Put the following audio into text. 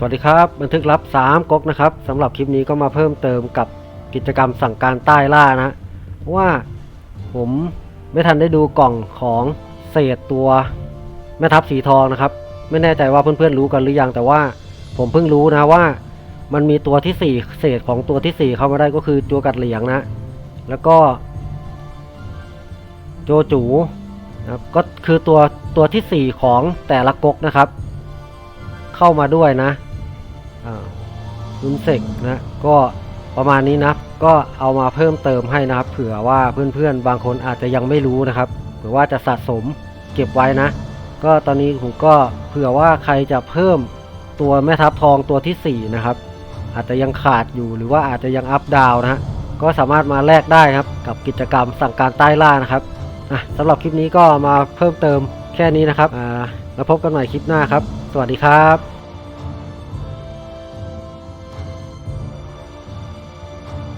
สวัสดีครับ บันทึกลับ 3ก๊กนะครับสำหรับคลิปนี้ก็มาเพิ่มเติมกับกิจกรรมสั่งการใต้ล่านะเพราะว่าผมไม่ทันได้ดูกล่องของเศษตัวแม่ทัพสีทองนะครับ ไม่แน่ใจว่าเพื่อนๆรู้กันหรือยังแต่ว่า ผมเพิ่งรู้นะว่า มันมีตัวที่ 4 เศษของตัวที่ 4 เข้ามาได้ก็คือจัวกัดเหลียงนะ แล้วก็ โจจูนะครับก็คือตัวตัวที่ 4 ของแต่ละก๊กนะครับ เข้ามาด้วยนะ ลุนเซกนะก็ประมาณนี้นะก็เอามาเพิ่มเติมให้นะครับ เผื่อว่าเพื่อนๆ บางคนอาจจะยังไม่รู้นะครับเผื่อว่าจะสะสมเก็บไว้นะ ก็ตอนนี้ผมก็เผื่อว่าใครจะเพิ่มตัวแม่ทัพทองตัวที่ 4 นะครับ อาจจะยังขาดอยู่หรือว่าอาจจะยังอัพดาวน์นะฮะก็สามารถมาแลกได้ครับ กับกิจกรรมสั่งการใต้ล่านะครับอะสำหรับคลิปนี้ก็มาเพิ่มเติมแค่นี้นะครับอ่าแล้วพบกันใหม่คลิปหน้าครับ สวัสดีครับ